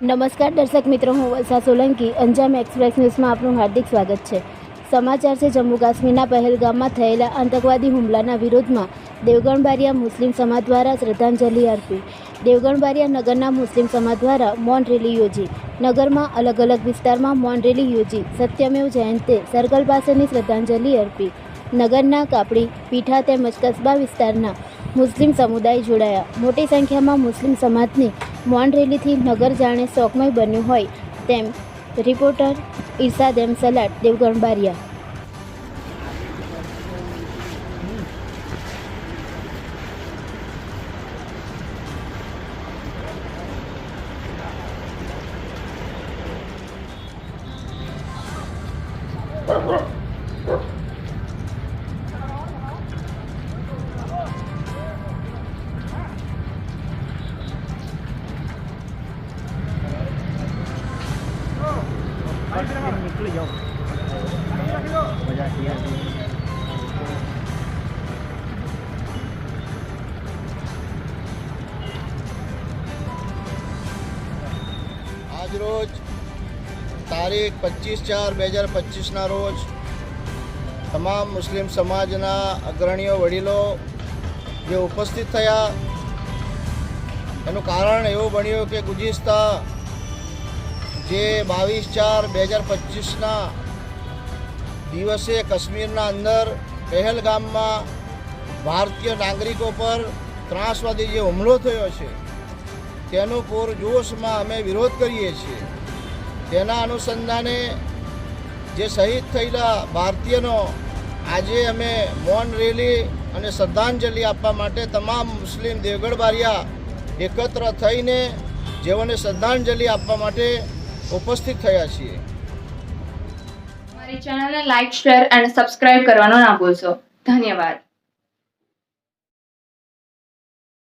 નમસ્કાર દર્શક મિત્રો, હું વલસા સોલંકી. અંજામ એક્સપ્રેસ ન્યૂઝમાં આપનું હાર્દિક સ્વાગત છે. સમાચાર છે, જમ્મુ કાશ્મીરના પહેલગામમાં થયેલા આતંકવાદી હુમલાના વિરોધમાં દેવગણ બારિયા મુસ્લિમ સમાજ દ્વારા શ્રદ્ધાંજલિ અર્પી. દેવગણ બારિયા નગરના મુસ્લિમ સમાજ દ્વારા મૌન રેલી યોજી. નગરમાં અલગ અલગ વિસ્તારમાં મૌન રેલી યોજી. સત્યમેવ જયંતે સર્કલ પાસેની શ્રદ્ધાંજલિ અર્પી. નગરના કાપડી, પીઠા તેમજ કસ્બા વિસ્તારના મુસ્લિમ સમુદાય જોડાયા. મોટી સંખ્યામાં મુસ્લિમ સમાજની મૌન રેલીથી નગર જાણે શોકમય બન્યું હોય તેમ રિપોર્ટર ઇરસાદ એમ સલાટ દેવગણ બારિયા. આજ રોજ તારીખ પચીસ ચાર બે હજાર પચીસના રોજ તમામ મુસ્લિમ સમાજના અગ્રણીઓ વડીલો જે ઉપસ્થિત થયા. એનું કારણ એવું બન્યું કે ગુજિસ્તા જે બાવીસ ચાર બે હજાર પચીસના દિવસે કાશ્મીરના અંદર પહેલગામમાં ભારતીય નાગરિકો પર ત્રાસવાદી જે હુમલો થયો છે, તેનો પૂરજોશમાં અમે વિરોધ કરીએ છીએ. તેના અનુસંધાને જે શહીદ થયેલા ભારતીયનો આજે અમે મૌન રેલી અને શ્રદ્ધાંજલિ આપવા માટે તમામ મુસ્લિમ દેવગઢ બારિયા એકત્ર થઈને જેઓને શ્રદ્ધાંજલિ આપવા માટે ઉપસ્થિત થયા છીએ. અમારી ચેનલને લાઇક શેર અને સબસ્ક્રાઇબ કરવાનો ના ભૂલશો. ધન્યવાદ.